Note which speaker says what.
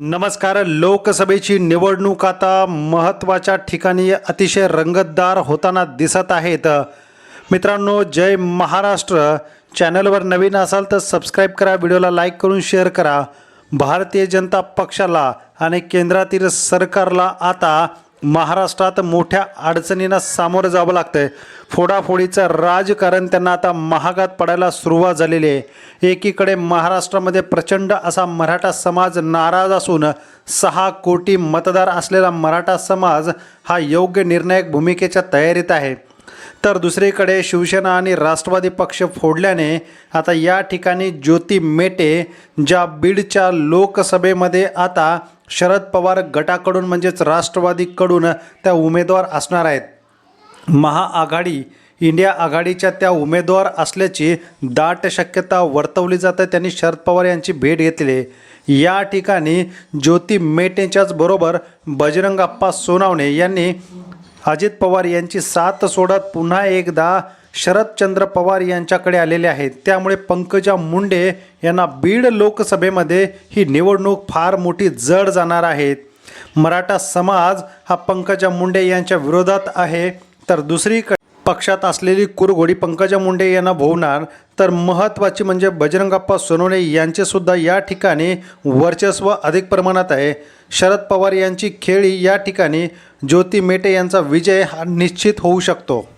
Speaker 1: नमस्कार लोकसभेची निवडणूक आता महत्त्वाच्या ठिकाणी अतिशय रंगतदार होताना दिसत आहेत. मित्रांनो जय महाराष्ट्र. चॅनलवर नवीन असाल तर सबस्क्राईब करा व्हिडिओला लाईक करून शेअर करा. भारतीय जनता पक्षाला आणि केंद्रातील सरकारला आता महाराष्ट्रात मोठ्या अडचणींना सामोरं जावं लागतं आहे फोडाफोडीचं राजकारण त्यांना आता महागात पडायला सुरुवात झालेली आहे. एकीकडे महाराष्ट्रामध्ये प्रचंड असा मराठा समाज नाराज असून सहा कोटी मतदार असलेला मराठा समाज हा योग्य निर्णायक भूमिकेच्या तयारीत आहे. तर दुसरीकडे शिवसेना आणि राष्ट्रवादी पक्ष फोडल्याने आता या ठिकाणी ज्योती मेटे ज्या बीडच्या लोकसभेमध्ये आता शरद पवार गटाकडून म्हणजेच राष्ट्रवादीकडून त्या उमेदवार असणार आहेत. महाआघाडी इंडिया आघाडीच्या त्या उमेदवार असल्याची दाट शक्यता वर्तवली जाते त्यांनी शरद पवार यांची भेट घेतली. या ठिकाणी ज्योती मेटेच्याच बरोबर बजरंग अप्पा सोनावणे यांनी अजित पवार यांची साथ सोडत पुन्हा एकदा शरदचंद्र पवार यांच्याकडे आलेले आहेत. त्यामुळे पंकजा मुंडे यांना बीड लोकसभेमध्ये ही निवडणूक फार मोठी जड जाणार आहेत मराठा समाज हा पंकजा मुंडे यांच्या विरोधात आहे. तर दुसरीकडे पक्षात असलेली कुरघोडी पंकजा मुंडे यांना भोवणार. तर महत्त्वाची म्हणजे बजरंगप्पा सोनवणे यांचेसुद्धा या ठिकाणी वर्चस्व अधिक प्रमाणात आहे. शरद पवार यांची खेळी या ठिकाणी. ज्योती मेटे यांचा विजय हा निश्चित होऊ शकतो.